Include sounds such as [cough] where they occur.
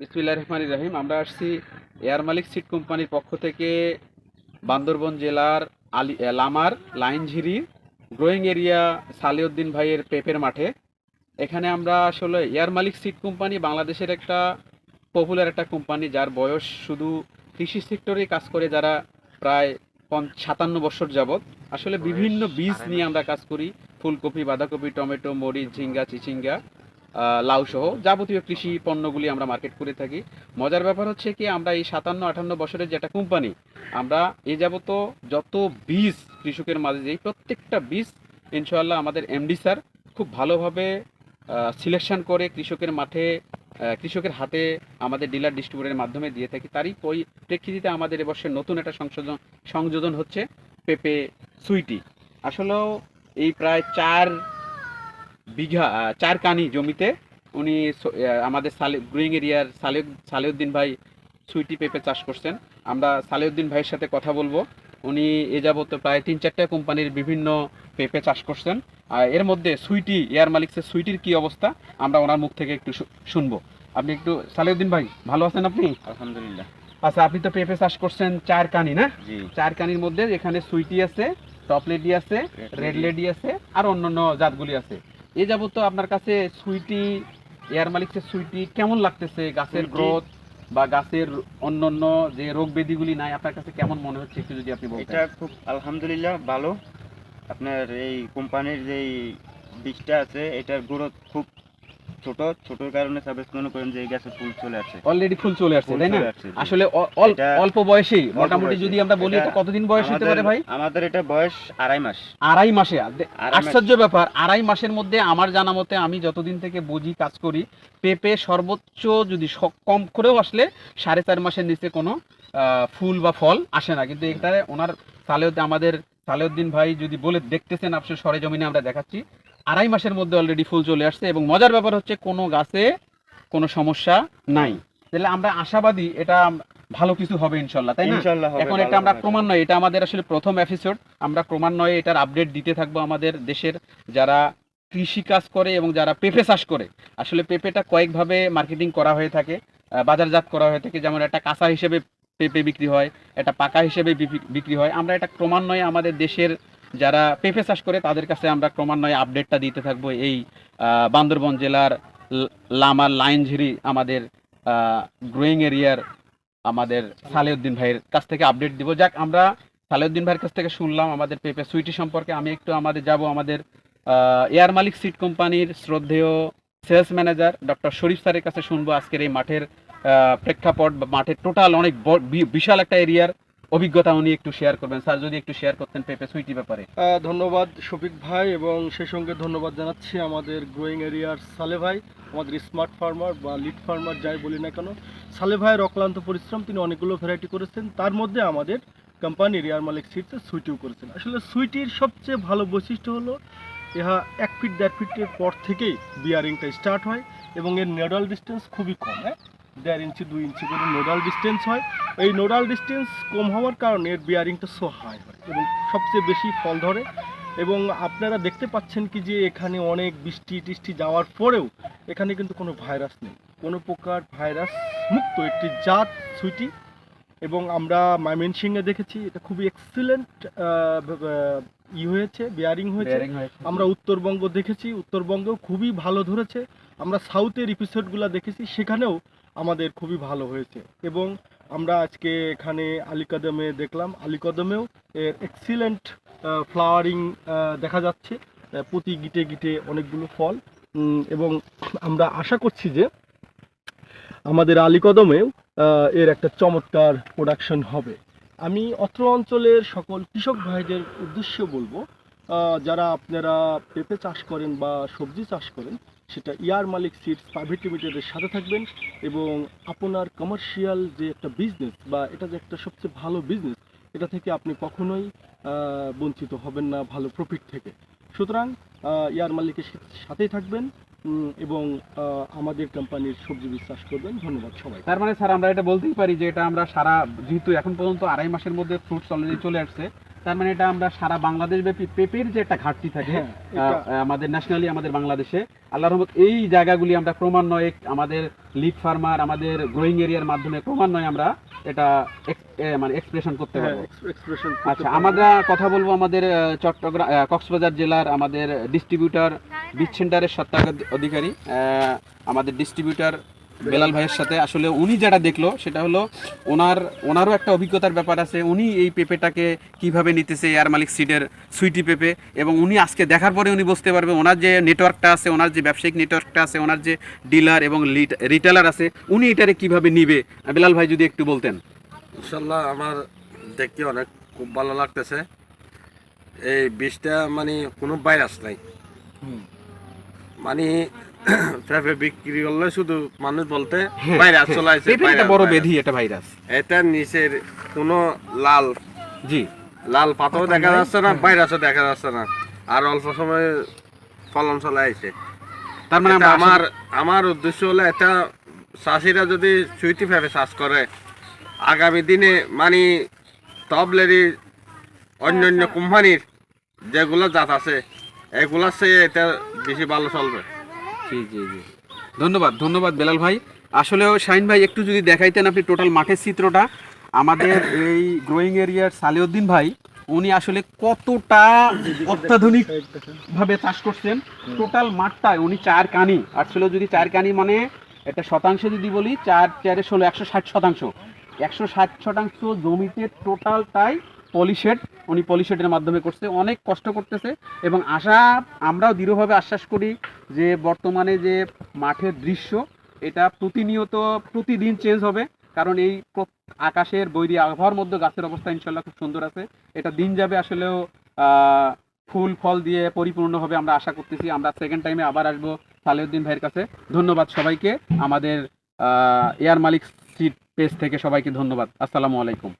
বিসমিল্লাহ রহমান রাহিম। আমরা আসছি এয়ার মালিক সিট কোম্পানির পক্ষ থেকে বান্দরবন জেলার আলি লামার লাইনঝিরি গ্রোয়িং এরিয়া সালিউদ্দিন ভাইয়ের পেপের মাঠে। এখানে আমরা আসলে এয়ার মালিক সিট কোম্পানি বাংলাদেশের একটা পপুলার একটা কোম্পানি যার বয়স শুধু কৃষি সেক্টরে কাজ করে যারা প্রায় পঞ্চ- সাতান্ন বছর যাবত আসলে বিভিন্ন বীজ নিয়ে। আমরা কাজ করি। ফুলকপি বাঁধাকপি টমেটো মরিচ ঝিঙ্গা চিচিঙ্গা। লাউ সহ যাবতীয় কৃষি পণ্যগুলি আমরা মার্কেট করে থাকি। মজার ব্যাপার হচ্ছে কি, আমরা এই সাতান্ন, আটান্ন বছরের যেটা কোম্পানি আমরা এ যাবত যত বীজ কৃষকের মাঝে যেই প্রত্যেকটা বীজ ইনশাল্লাহ আমাদের এমডি স্যার খুব ভালোভাবে সিলেকশন করে কৃষকের মাঠে কৃষকের হাতে আমাদের ডিলার ডিস্ট্রিবিউটরের মাধ্যমে দিয়ে থাকি। তারই পরিপ্রেক্ষিতে আমাদের এবছর নতুন একটা সংশোধন, সংযোজন হচ্ছে পেপে সুইটি। আসলেও এই প্রায় চার বিঘা চার কানি জমিতে উনি আমাদের সালে গ্রোয়িং এরিয়ার সালে সালেউদ্দিন ভাই সুইটি পেঁপে চাষ করছেন। আমরা সালেউদ্দিন ভাইয়ের সাথে কথা বলব। উনি এ যাবত প্রায় তিন চারটা কোম্পানির বিভিন্ন পেঁপে চাষ করছেন। আর এর মধ্যে সুইটি এয়ার মালিক্সের সুইটির কি অবস্থা আমরা ওনার মুখ থেকে একটু শুনব। আপনি একটু সালেউদ্দিন ভাই ভালো আছেন আপনি? আলহামদুলিল্লাহ। আচ্ছা আপনি তো পেঁপে চাষ করছেন চার কানি না? চার কানির মধ্যে এখানে সুইটি আছে টপ লেডি আছে রেড লেডি আছে আর অন্যান্য জাতগুলি আছে। এ যাবত আপনার কাছে সুইটি এয়ার মালিক্সের সুইটি কেমন লাগতেছে গাছের গ্রোথ বা গাছের অন্যান্য যে রোগ ব্যাধিগুলি নাই আপনার কাছে কেমন মনে হচ্ছে একটু যদি আপনি বলতেন? এটা খুব আলহামদুলিল্লাহ ভালো। আপনার এই কোম্পানির যে বীজটা আছে এটার গ্রোথ খুব ছোট ছোটর কারণে মনে করেন যে এই গাছে ফুল চলে আসে। অলরেডি ফুল চলে আসছে তাই না। আসলে অল্প বয়সেই মোটামুটি যদি আমরা বলি কতদিন বয়স হতে পারে ভাই? আমাদের এটা বয়স আড়াই মাস। আড়াই মাসে। আশ্চর্য ব্যাপার আড়াই মাসের মধ্যে আমার জানা মতে আমি যতদিন থেকে বুঝি কাজ করি পেঁপে সর্বোচ্চ যদি কম করেও আসলে সাড়ে চার মাসের নিচে কোনো ফুল বা ফল আসে না। কিন্তু এটা ওনার সালেউদ্দিন আমাদের সালেউদ্দিন ভাই যদি বলে দেখতেছেন সরে জমিনে আমরা দেখাচ্ছি আড়াই মাসের মধ্যে অলরেডি ফুল চলে আসছে এবং মজার ব্যাপার হচ্ছে কোনো গাছে কোনো সমস্যা নাই। তাহলে আমরা আশাবাদী এটা ভালো কিছু হবে ইনশাল্লাহ তাই না? এখন এটা আমরা ক্রমান্বয়ে এটা আমাদের আসলে প্রথম এপিসোড আমরা ক্রমান্বয়ে এটার আপডেট দিতে থাকব আমাদের দেশের যারা কৃষি কাজ করে এবং যারা পেঁপে চাষ করে। আসলে পেঁপেটা কয়েকভাবে মার্কেটিং করা হয়ে থাকে বাজারজাত করা হয়ে থাকে যেমন একটা কাঁচা হিসেবে পেঁপে বিক্রি হয় এটা পাকা হিসেবে বিক্রি- বিক্রি হয়। আমরা এটা ক্রমান্বয়ে আমাদের দেশের যারা পেঁপে চাষ করে, তাদের কাছে আমরা ক্রমান্বয়ে আপডেটটা দিতে থাকব। এই বান্দরবন জেলার লামার লাইনঝিরি আমাদের গ্রোয়িং এরিয়ার আমাদের সালেউদ্দিন ভাইয়ের কাছ থেকে আপডেট দিব। যাক, আমরা সালেউদ্দিন ভাইয়ের কাছ থেকে শুনলাম আমাদের পেপে সুইটি সম্পর্কে। আমি একটু আমাদের যাব আমাদের এয়ার মালিক সিট কোম্পানির শ্রদ্ধেয় সেলস ম্যানেজার ডক্টর শরীফ স্যারের কাছে শুনব আজকের এই মাঠের প্রেক্ষাপট। বা মাঠের টোটাল অনেক বিশাল একটা এরিয়ার। অভিজ্ঞতা উনি একটু শেয়ার করবেন। স্যার, যদি একটু শেয়ার করতেন পেপে সুইটি ব্যাপারে। ধন্যবাদ শফিক ভাই এবং সেই সঙ্গে ধন্যবাদ জানাচ্ছি আমাদের গ্রোয়িং এরিয়ার সালে ভাই, আমাদের স্মার্ট ফার্মার বা লিড ফার্মার যাই বলি না কেন। সালে ভাইয়ের অক্লান্ত পরিশ্রম, তিনি অনেকগুলো ভ্যারাইটি করেছেন। তার মধ্যে আমাদের কোম্পানি এয়ার মালিক সিটে সুইটিও করেছেন। আসলে সুইটির সবচেয়ে ভালো বৈশিষ্ট্য হলো, ইহা এক ফিট দেড় ফিটের পর থেকেই বিয়ারিংটা স্টার্ট হয় এবং এর নোডাল ডিস্টেন্স খুবই কম হ্যাঁ? দেড় ইঞ্চি দুই ইঞ্চি করে নোডাল ডিস্টেন্স হয়। এই নোডাল ডিস্টেন্স কম হওয়ার কারণে এর বিয়ারিংটা সো হাই হয় এবং সবচেয়ে বেশি ফল ধরে। এবং আপনারা দেখতে পাচ্ছেন কি যে এখানে অনেক বৃষ্টি টিষ্টি যাওয়ার পরেও এখানে কিন্তু কোনো ভাইরাস নেই। কোনো প্রকার ভাইরাস মুক্ত একটি জাত সুইটি। এবং আমরা ময়মনসিংহে দেখেছি এটা খুবই এক্সিলেন্ট ই হয়েছে বিয়ারিং হয়েছে। হয়েছে। আমরা উত্তরবঙ্গ দেখেছি উত্তরবঙ্গেও খুবই ভালো ধরেছে। আমরা সাউথের এপিসোডগুলো দেখেছি, সেখানেও আমাদের খুবই ভালো হয়েছে। এবং আমরা আজকে এখানে আলিকদমে দেখলাম। আলিকদমেও এর এক্সিলেন্ট ফ্লাওয়ারিং দেখা যাচ্ছে। প্রতি গিটে গিটে অনেকগুলো ফল। এবং আমরা আশা করছি যে আমাদের আলিকদমেও এর একটা চমৎকার প্রোডাকশন হবে। আমি অত্র অঞ্চলের সকল কৃষক ভাইদের উদ্দেশ্যে বলব যারা আপনারা পেঁপে চাষ করেন বা সবজি চাষ করেন, সেটা ইয়ার মালিক সিডস প্রাইভেট লিমিটেডের সাথে থাকবেন এবং আপনার কমার্শিয়াল যে একটা বিজনেস বা এটা যে একটা সবচেয়ে ভালো বিজনেস এটা থেকে আপনি কখনোই বঞ্চিত হবেন না ভালো প্রফিট থেকে। সুতরাং ইয়ার মালিকের সাথেই থাকবেন এবং আমাদের কোম্পানির সবজি বীজ চাষ করবেন। ধন্যবাদ সবাই তার মানে স্যার, আমরা এটা বলতেই পারি যে এটা আমরা সারা, যেহেতু এখন পর্যন্ত আড়াই মাসের মধ্যে ফ্রুটস অলরেডি চলে আসছে তার মানে এটা আমরা সারা বাংলাদেশ ব্যাপী পেপের যে একটা ঘাটতি থাকে হ্যাঁ, আমাদের ন্যাশনালি আমাদের বাংলাদেশে আল্লাহ রহমত এই জায়গাগুলি আমরা ক্রমান্বয়ে আমাদের লিড ফার্মার আমাদের গ্রোয়িং এরিয়ার মাধ্যমে ক্রমান্বয়ে আমরা এটা মানে এক্সপ্রেশন করতে হ্যাঁ, পারব। আচ্ছা আমরা কথা বলব আমাদের চট্টগ্রাম কক্সবাজার জেলার আমাদের ডিস্ট্রিবিউটার বিচ সেন্টারের সত্তা অধিকারী আহ, আমাদের ডিস্ট্রিবিউটর বেলাল ভাইয়ের সাথে আসলে উনি যেটা দেখল সেটা হলো ওনার ওনারও একটা অভিজ্ঞতার ব্যাপার আছে। উনি এই পেঁপেটাকে কীভাবে নিতেছে এয়ার মালিক সিডের সুইটি পেঁপে এবং উনি আজকে দেখার পরে উনি বুঝতে পারবে ওনার যে নেটওয়ার্কটা আছে ওনার যে ব্যবসায়িক নেটওয়ার্কটা আছে ওনার যে ডিলার এবং রিটেলার আছে উনি এটারে কীভাবে নিবে? বেলাল ভাই যদি একটু বলতেন। ইনশাল্লাহ আমার দেখতে অনেক খুব ভালো লাগতেছে। এই বীজটা মানে কোনো ভাইরাস নাই। মানে [coughs] পেঁপে বিক্রি করলে শুধু মানুষ বলতে ভাইরাস চলে আসছে পেঁপে একটা বড় বেধি এটা ভাইরাস। এটার নিচের কোনো লাল জি। লাল পাতাও দেখা যাচ্ছে না ভাইরাসও দেখা যাচ্ছে না। আর অল্প সময় ফলন চলে আইছে তার মানে আমার আমার উদ্দেশ্য হলো এটা চাষিরা যদি সুইটি ফেপে চাষ করে আগামী দিনে মানে টবলেরি অন্য অন্য কোম্পানির যেগুলো জাত আছে এগুলা সে এটা বেশি ভালো চলবে। জি জি জি। ধন্যবাদ ধন্যবাদ বেলাল ভাই। আসলেও শাহিন ভাই, একটু যদি দেখাইতেন আপনি টোটাল মাঠের চিত্রটা। আমাদের এই গ্রোয়িং এরিয়ার সালেউদ্দিন ভাই, উনি আসলে কতটা অত্যাধুনিক ভাবে চাষ করছেন। টোটাল মাঠটায় উনি চার কানি। আসলে যদি চার কানি মানে একটা শতাংশে যদি বলি, চার, চারে ষোলো, একশো ষাট শতাংশ। একশো ষাট শতাংশ জমিতে টোটালটাই পলিশেড, উনি পলিশেডের মাধ্যমে করছে। অনেক কষ্ট করতেছে এবং আশা, আমরাও দৃঢ়ভাবে আশ্বাস করি যে বর্তমানে যে মাঠের দৃশ্য, এটা প্রতিনিয়ত, প্রতিদিন চেঞ্জ হবে। কারণ এই আকাশের বৈরী আবহাওয়ার মধ্যে গাছের অবস্থা ইনশাল্লাহ খুব সুন্দর আছে। এটা দিন যাবে আসলেও ফুল, ফল দিয়ে পরিপূর্ণ হবে আমরা আশা করতেছি। আমরা সেকেন্ড টাইমে আবার আসব সালেউদ্দিন ভাইয়ের কাছে। ধন্যবাদ সবাইকে। আমাদের এয়ার মালিক সিট পেজ থেকে সবাইকে ধন্যবাদ। আসসালামু আলাইকুম।